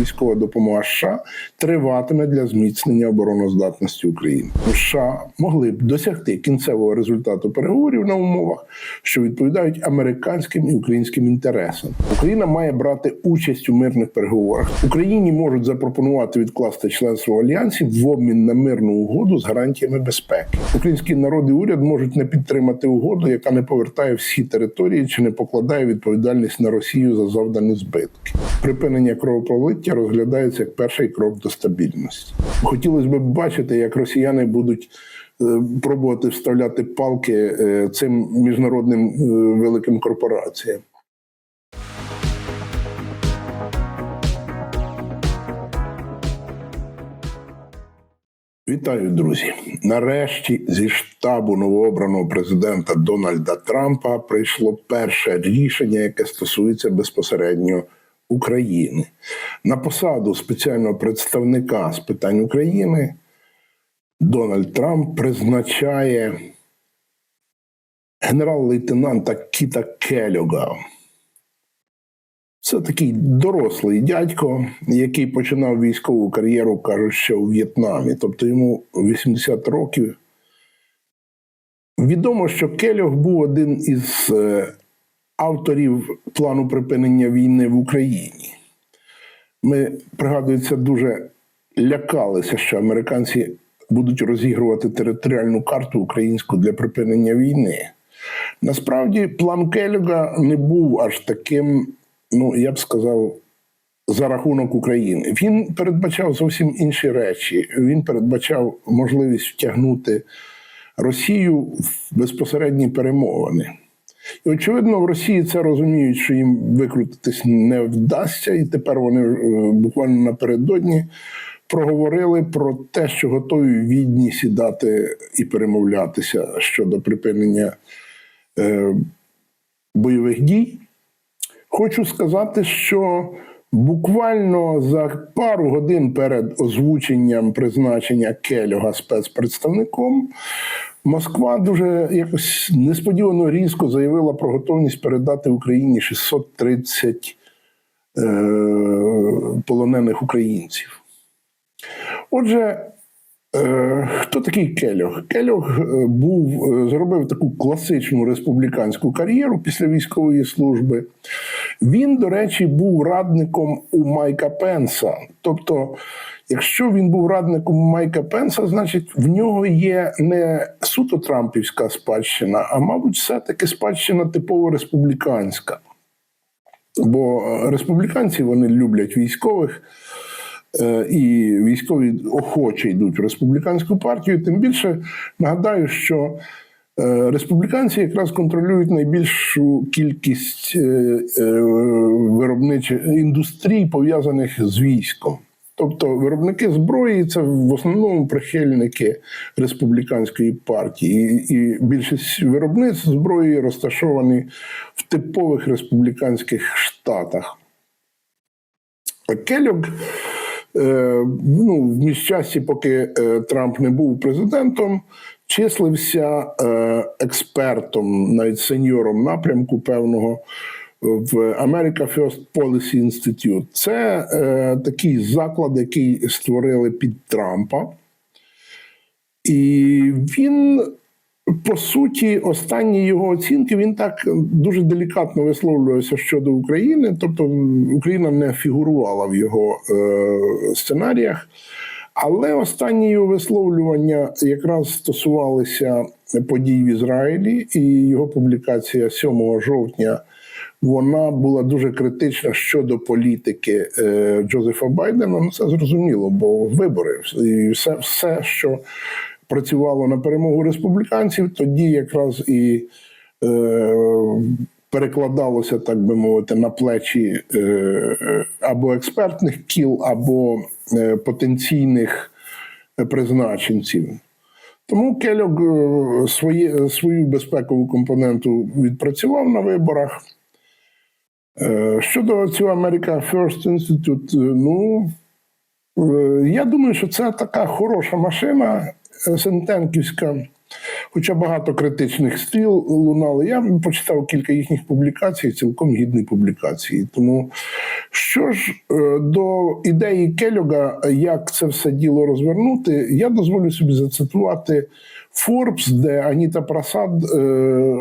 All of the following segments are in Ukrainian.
військова допомога США триватиме для зміцнення обороноздатності України. США могли б досягти кінцевого результату переговорів на умовах, що відповідають американським і українським інтересам. Україна має брати участь у мирних переговорах. Україні можуть запропонувати відкласти членство альянсі в обмін на мирну угоду з гарантіями безпеки. Український народ і уряд можуть не підтримати угоду, яка не повертає всі території чи не покладає відповідальність на Росію за завдані збитки. Припинення кровопролиття розглядається як перший крок до стабільності. Хотілося б бачити, як росіяни будуть. е, Пробувати вставляти палки е, цим міжнародним е, великим корпораціям. Вітаю, друзі! Нарешті зі штабу новообраного президента Дональда Трампа прийшло перше рішення, яке стосується безпосередньо України. На посаду спеціального представника з питань України Дональд Трамп призначає генерал-лейтенанта Кіта Келюга. Це такий дорослий дядько, який починав військову кар'єру, кажуть, ще у В'єтнамі, тобто йому 80 років. Відомо, що Кельох був один із е, авторів плану припинення війни в Україні. Ми, пригадується, дуже лякалися, що американці будуть розігрувати територіальну карту українську для припинення війни. Насправді, план Келюга не був аж таким ну я б сказав, за рахунок України. Він передбачав зовсім інші речі. Він передбачав можливість втягнути Росію в безпосередні перемовини. І, очевидно, в Росії це розуміють, що їм викрутитись не вдасться, і тепер вони е, буквально напередодні проговорили про те, що готові відні сідати і перемовлятися щодо припинення е, бойових дій. Хочу сказати, що буквально за пару годин перед озвученням призначення Кельога спецпредставником Москва дуже якось несподівано різко заявила про готовність передати Україні 630 е, полонених українців. Отже, Е, Хто такий Кельох? Кельох е, був, е, зробив таку класичну республіканську кар'єру після військової служби. Він, до речі, був радником у Майка Пенса. Тобто, якщо він був радником Майка Пенса, значить в нього є не суто Трампівська спадщина, а мабуть, все-таки спадщина типово республіканська. Бо республіканці вони люблять військових. Е, і військові охоче йдуть в республіканську партію. Тим більше нагадаю, що е, республіканці якраз контролюють найбільшу кількість е, виробничих індустрій, пов'язаних з військом. Тобто виробники зброї це в основному прихильники республіканської партії, і більшість виробництв зброї розташовані в типових республіканських штатах. Келюк Е, ну, в міжчасі, поки е, Трамп не був президентом, числився е, експертом, навіть сеньором напрямку певного в America First Policy Institute. Це такий заклад, який створили під Трампа. І він по суті, останні його оцінки він так дуже делікатно висловлювався щодо України. Тобто Україна не фігурувала в його е, сценаріях. Але останні його висловлювання якраз стосувалися подій в Ізраїлі, і його публікація 7 жовтня вона була дуже критична щодо політики е, Джозефа Байдена. Ну це зрозуміло, бо вибори і все, все, що працювало на перемогу республіканців, тоді якраз і е, перекладалося, так би мовити, на плечі е, або експертних кіл, або е, потенційних призначенців. Тому Кельок е, свої, свою безпекову компоненту відпрацював на виборах. Е, щодо цього America First Institute, е, ну я думаю, що це така хороша машина, Сентенківська, хоча багато критичних стріл лунало. Я почитав кілька їхніх публікацій, цілком гідні публікації. Тому Що ж е, до ідеї Келюга, як це все діло розвернути, я дозволю собі зацитувати Forbes, де Аніта Прасад е,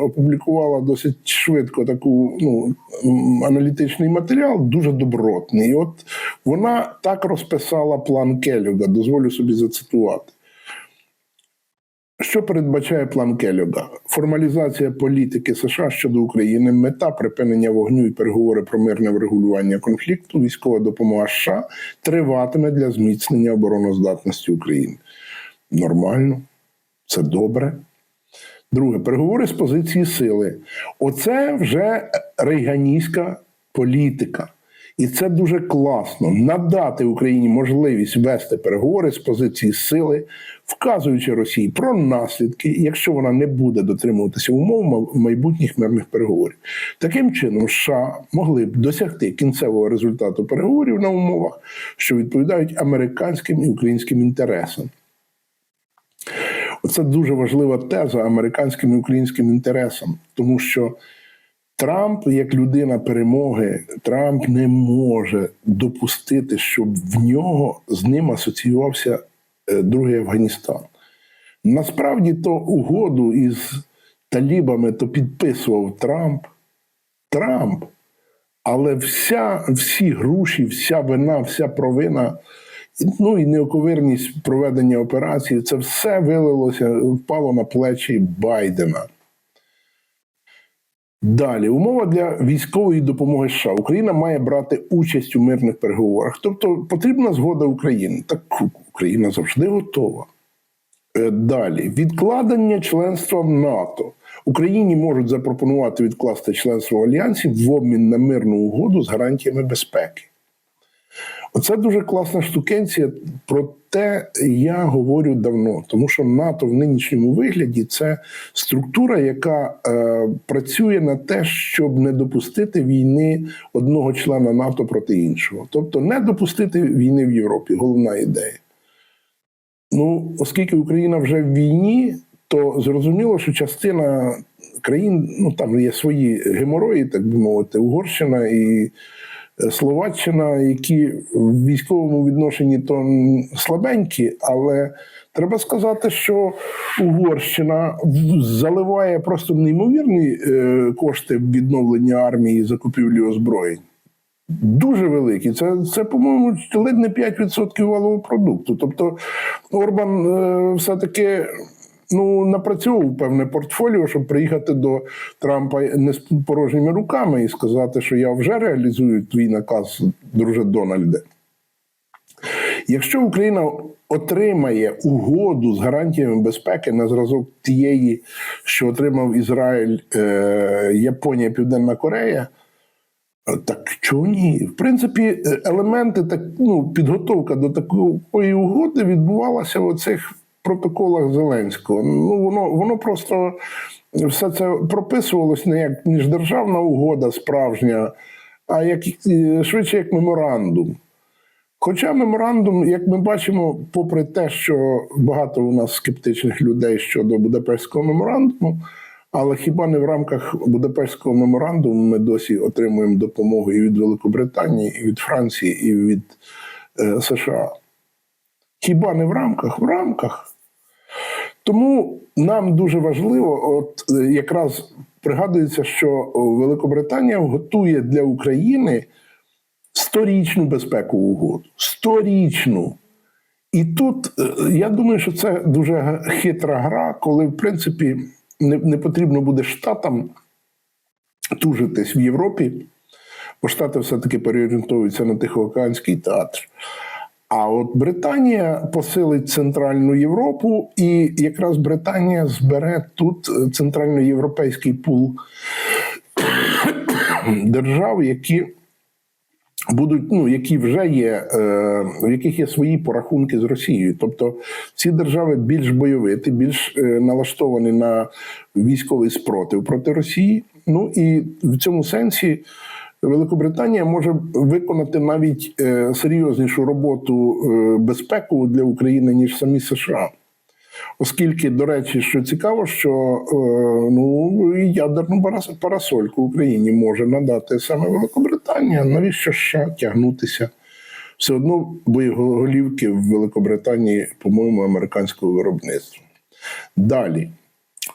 опублікувала досить швидко таку ну, аналітичний матеріал, дуже добротний. От вона так розписала план Келюга, дозволю собі зацитувати. Що передбачає план Келюга? Формалізація політики США щодо України, мета припинення вогню і переговори про мирне врегулювання конфлікту, військова допомога США триватиме для зміцнення обороноздатності України. Нормально, це добре. Друге, переговори з позиції сили. Оце вже рейганістська політика. І це дуже класно надати Україні можливість вести переговори з позиції сили, вказуючи Росії про наслідки, якщо вона не буде дотримуватися умов майбутніх мирних переговорів. Таким чином, США могли б досягти кінцевого результату переговорів на умовах, що відповідають американським і українським інтересам. Оце дуже важлива теза американським і українським інтересам, тому що Трамп, як людина перемоги, Трамп не може допустити, щоб в нього з ним асоціювався е, другий Афганістан. Насправді то угоду із талібами то підписував Трамп. Трамп. Але вся, всі гроші, вся вина, вся провина, ну і неоковирність проведення операції, це все вилилося, впало на плечі Байдена. Далі, умова для військової допомоги США. Україна має брати участь у мирних переговорах. Тобто потрібна згода України. Так Україна завжди готова. Е, Далі відкладення членства в НАТО. Україні можуть запропонувати відкласти членство в альянсі в обмін на мирну угоду з гарантіями безпеки. Оце дуже класна штукенція. Про те я говорю давно, тому що НАТО в нинішньому вигляді це структура, яка е, працює на те, щоб не допустити війни одного члена НАТО проти іншого. Тобто не допустити війни в Європі. Головна ідея. Ну, оскільки Україна вже в війні, то зрозуміло, що частина країн, ну там є свої геморої, так би мовити, Угорщина і Словаччина, які в військовому відношенні то слабенькі, але треба сказати, що Угорщина заливає просто неймовірні е, кошти відновлення армії закупівлі озброєнь. Дуже великі. Це, це по-моєму, ледь не 5% валового продукту. Тобто Орбан е, все-таки ну, напрацьовував певне портфоліо, щоб приїхати до Трампа не з порожніми руками і сказати, що я вже реалізую твій наказ, друже Дональде. Якщо Україна отримає угоду з гарантіями безпеки на зразок тієї, що отримав Ізраїль, е, Японія, Південна Корея. Так чого ні? В принципі, е, елементи так, ну, підготовка до такої угоди відбувалася в оцих протоколах Зеленського. Ну, воно, воно просто все це прописувалось не як міждержавна угода справжня, а як е, швидше як меморандум. Хоча меморандум, як ми бачимо, попри те, що багато у нас скептичних людей щодо Будапештського меморандуму, але хіба не в рамках Будапештського меморандуму ми досі отримуємо допомогу і від Великобританії, і від Франції, і від е, США? Хіба не в рамках? В рамках. Тому нам дуже важливо, от е, якраз пригадується, що Великобританія готує для України сторічну безпекову угоду. Сторічну. І тут е, я думаю, що це дуже хитра гра, коли, в принципі, не, не потрібно буде штатам тужитись в Європі, бо Штати все-таки переорієнтовуються на Тихоокеанський театр. А от Британія посилить Центральну Європу, і якраз Британія збере тут е, центральноєвропейський пул держав, які будуть, ну які вже є, е, в яких є свої порахунки з Росією. Тобто ці держави більш бойовиті, більш е, налаштовані на військовий спротив проти Росії. Ну і в цьому сенсі. Великобританія може виконати навіть е, серйознішу роботу е, безпеку для України ніж самі США. Оскільки, до речі, що цікаво, що е, ну, ядерну парасольку Україні може надати саме Великобританія. Навіщо ще тягнутися? Все одно боєголівки в Великобританії, по-моєму, американського виробництва. Далі.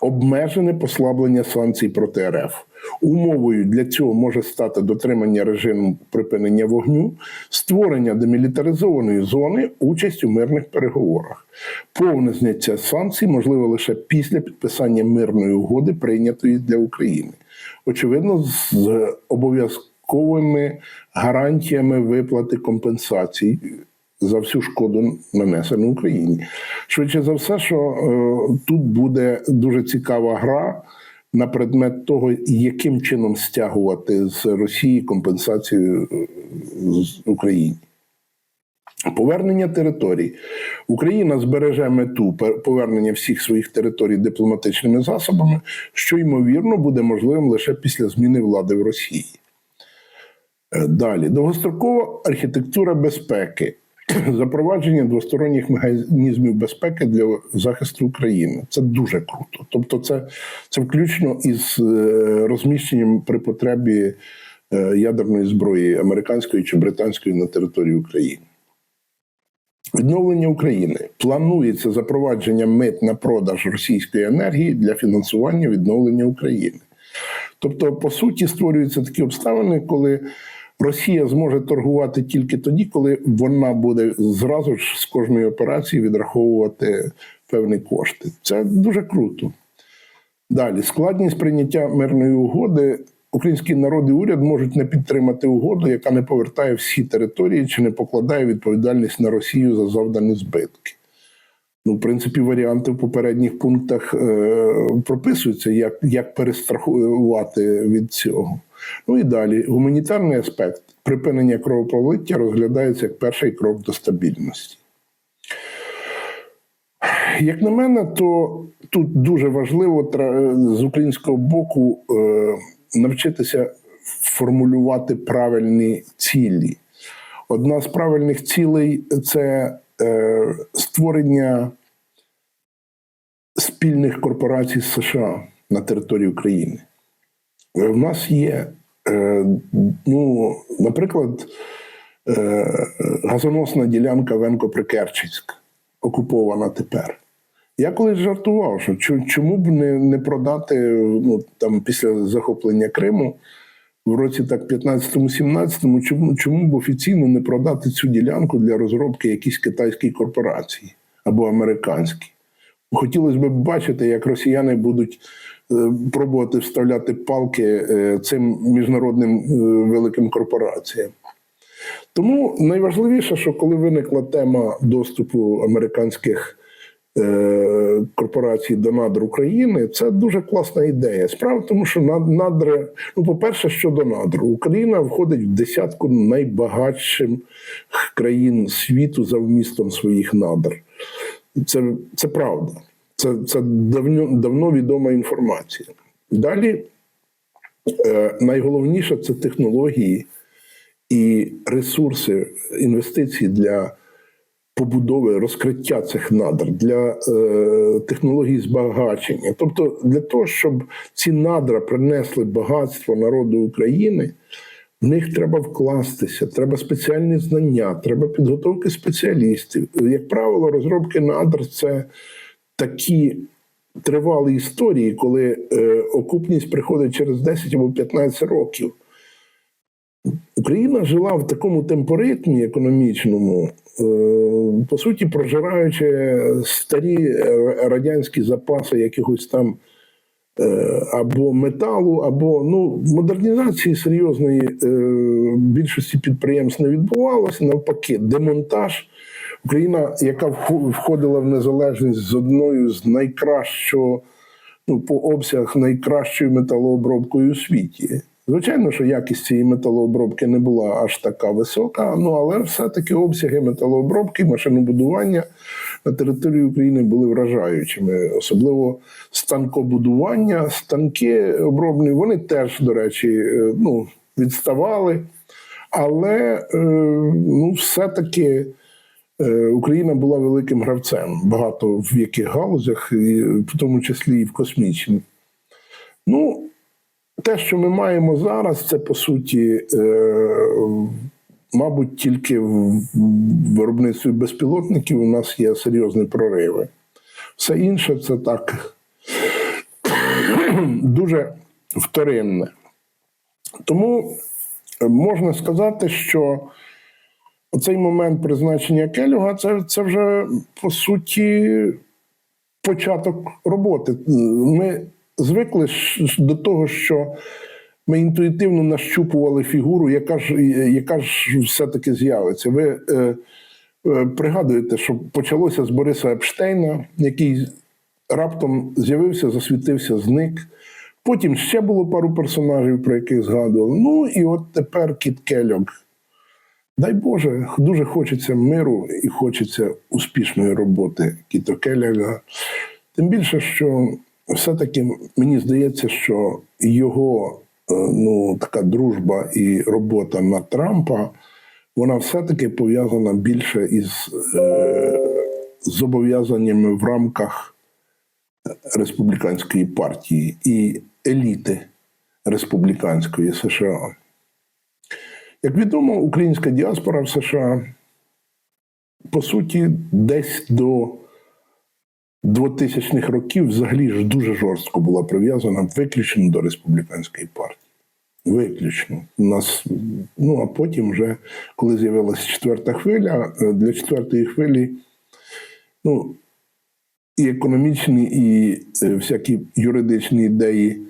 Обмежене послаблення санкцій проти РФ. Умовою для цього може стати дотримання режиму припинення вогню, створення демілітаризованої зони, участь у мирних переговорах. Повне зняття санкцій можливо лише після підписання мирної угоди, прийнятої для України. Очевидно, з обов'язковими гарантіями виплати компенсацій за всю шкоду нанесену Україні. Швидше за все, що е, тут буде дуже цікава гра на предмет того, яким чином стягувати з Росії компенсацію е, з Україні. Повернення територій. Україна збереже мету повернення всіх своїх територій дипломатичними засобами, що ймовірно буде можливим лише після зміни влади в Росії. Е, Далі довгострокова архітектура безпеки, запровадження двосторонніх механізмів безпеки для захисту України. Це дуже круто. Тобто, це, це включно із е, розміщенням при потребі е, ядерної зброї американської чи британської на території України. Відновлення України планується запровадження мит на продаж російської енергії для фінансування відновлення України. Тобто, по суті, створюються такі обставини, коли Росія зможе торгувати тільки тоді, коли вона буде зразу ж з кожної операції відраховувати певні кошти. Це дуже круто. Далі складність прийняття мирної угоди. Український народ і уряд можуть не підтримати угоду, яка не повертає всі території чи не покладає відповідальність на Росію за завдані збитки. Ну, в принципі, варіанти в попередніх пунктах е, прописуються, як, як перестрахувати від цього. Ну і далі, гуманітарний аспект припинення кровопролиття розглядається як перший крок до стабільності. Як на мене, то тут дуже важливо з українського боку е, навчитися формулювати правильні цілі. Одна з правильних цілей це е, створення спільних корпорацій з США на території України. Е, В нас є, е, ну, наприклад, газоносна ділянка Венко-Прикерченська, окупована тепер. Я колись жартував, що чому б не, не продати ну, там, після захоплення Криму в році так 15-17, чому, чому б офіційно не продати цю ділянку для розробки якійсь китайській корпорації або американській? Хотілося б бачити, як росіяни будуть е, пробувати вставляти палки е, цим міжнародним е, великим корпораціям. Тому найважливіше, що коли виникла тема доступу американських е, корпорацій до надр України, це дуже класна ідея. Справа тому, що над- надра, ну, по-перше, щодо надр, Україна входить в десятку найбагатших країн світу за вмістом своїх надр. Це, це правда. Це, це давно, давно відома інформація. Далі е, найголовніше це технології і ресурси інвестицій для побудови розкриття цих надр, для е, технологій збагачення. Тобто, для того, щоб ці надра принесли багатство народу України, в них треба вкластися, треба спеціальні знання, треба підготовки спеціалістів. Як правило, розробки надр це такі тривалі історії, коли е, окупність приходить через 10 або 15 років. Україна жила в такому темпоритмі економічному, е, по суті, прожираючи старі радянські запаси якихось там е, або металу, або ну, модернізації серйозної е, більшості підприємств не відбувалося. Навпаки, демонтаж. Україна, яка входила в незалежність з одною з найкращого, ну, по обсягах найкращою металообробкою у світі. Звичайно, що якість цієї металообробки не була аж така висока, ну але все-таки обсяги металообробки, машинобудування на території України були вражаючими. Особливо станкобудування, станки обробні, вони теж, до речі, е, ну, відставали. Але е, ну, все-таки Е, Україна була великим гравцем, багато в яких галузях, в тому числі і в космічній. Ну, те, що ми маємо зараз, це по суті, е, мабуть, тільки в виробництві безпілотників у нас є серйозні прориви. Все інше це так дуже вторинне. Тому е, можна сказати, що оцей момент призначення Келюга це, це вже по суті початок роботи. Ми звикли до того, що ми інтуїтивно нащупували фігуру, яка ж, яка ж все-таки з'явиться. Ви е, е, пригадуєте, що почалося з Бориса Епштейна, який раптом з'явився, засвітився, зник. Потім ще було пару персонажів, про яких згадували. Ну і от тепер Кіт Кельок. Дай Боже, дуже хочеться миру і хочеться успішної роботи Кіто Келяга. Тим більше, що все-таки мені здається, що його е, ну, така дружба і робота на Трампа, вона все-таки пов'язана більше із е, зобов'язаннями в рамках республіканської партії і еліти республіканської США. Як відомо, українська діаспора в США, по суті, десь до 2000-х років взагалі ж дуже жорстко була прив'язана виключно до республіканської партії. Виключно. У нас, ну а потім, вже, коли з'явилася четверта хвиля, е, для четвертої хвилі, ну, і економічні, і е, всякі юридичні ідеї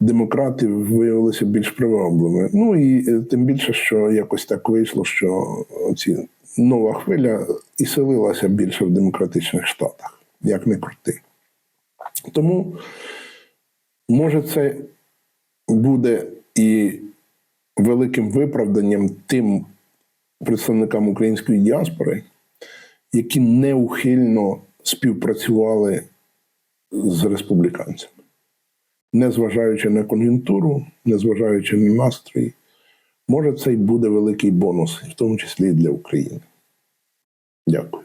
демократів виявилися більш привабливими. Ну і е, тим більше, що якось так вийшло, що ці нова хвиля і селилася більше в демократичних штатах, як не крути. Тому, може, це буде і великим виправданням тим представникам української діаспори, які неухильно співпрацювали з республіканцями, незважаючи на кон'юнктуру, незважаючи на настрої, може, це й буде великий бонус, в тому числі і для України. Дякую.